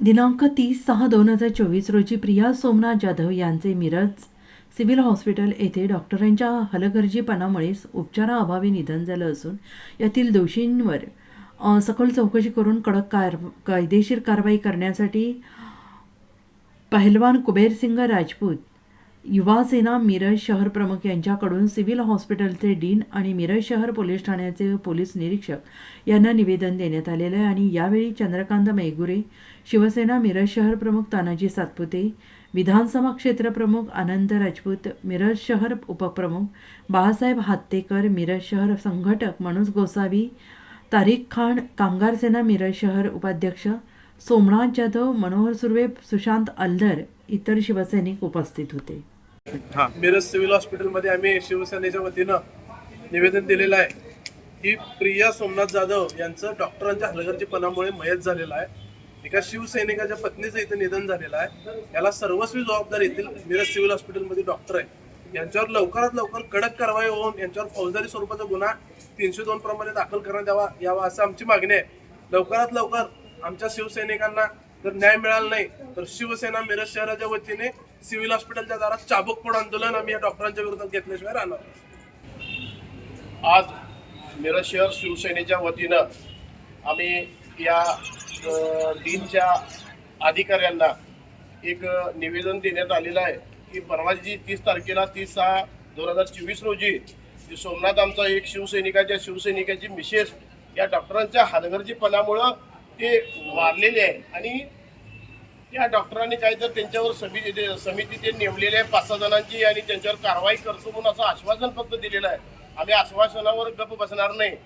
दिनांक तीस सहा दोन हजार चोवीस रोजी प्रिया सोमनाथ जाधव यांचे मिरज सिव्हिल हॉस्पिटल येथे डॉक्टरांच्या हलगर्जीपणामुळे उपचाराअभावी निधन झालं असून यातील दोषींवर सखोल चौकशी करून कडक कार कायदेशीर कारवाई करण्यासाठी पहलवान कुबेरसिंग राजपूत युवा सेना मिरज शहर प्रमुख यांच्याकडून सिव्हिल हॉस्पिटलचे डीन आणि मिरज शहर पोलीस ठाण्याचे पोलीस निरीक्षक यांना निवेदन देण्यात आलेलं आहे. आणि यावेळी चंद्रकांत मेगुरे शिवसेना मिरज शहर प्रमुख तानाजी सातपुते विधानसभा क्षेत्र प्रमुख आनंद राजपूत मिरज शहर उपप्रमुख बाळासाहेब हात्तेकर मिरज शहर संघटक मनोज गोसावी तारिक खान कामगार सेना मिरज शहर उपाध्यक्ष सोमनाथ जाधव मनोहर सुर्वे सुशांत अल्दर इतर शिवसैनिक उपस्थित होते. मिरज सिव्हिल हॉस्पिटलमध्ये आम्ही शिवसेनेच्या वतीनं निवेदन दिलेलं आहे की प्रिया सोमनाथ जाधव यांचं डॉक्टरांच्या हलगर्जीपणामुळे मयत झालेलं आहे. एका शिवसैनिकाच्या पत्नीचं इथं निधन झालेलं आहे. याला सर्वस्वी जबाबदारी येथील मिरज सिव्हिल हॉस्पिटलमध्ये डॉक्टर आहे. यांच्यावर लवकरात लवकर कडक कारवाई होऊन यांच्यावर फौजदारी स्वरूपाचा गुन्हा तीनशे दोन प्रमाणे दाखल करण्यात यावा यावा असं आमची मागणी आहे. लवकरात लवकर आमच्या शिवसैनिकांना जर न्याय मिळाला नाही तर शिवसेना मिरज शहराच्या वतीने सिव्हिल हॉस्पिटलच्या दारात चाबकफोड आंदोलन आम्ही या डॉक्टरांच्या विरोधात घेतल्याशिवाय राहणार आज मिरज शहर शिवसेनेच्या वतीनं आम्ही या डीनच्या अधिकाऱ्यांना एक निवेदन देण्यात आलेलं आहे की परवाची तीस तारखेला तीस सहा दोन हजार चोवीस रोजी सोमनाथ आमचा एक शिवसैनिकाच्या शिवसैनिकाची मिसेस या डॉक्टरांच्या हलगर्जीपणामुळं ते वारलेले आहे. आणि त्या डॉक्टरांनी काय तर त्यांच्यावर समिती समिती ते नेमलेली आहे पाच सहा जणांची आणि त्यांच्यावर कारवाई करतो म्हणून असं आश्वासन फक्त दिलेलं आहे. आम्ही आश्वासनावर गप्प बसणार नाही.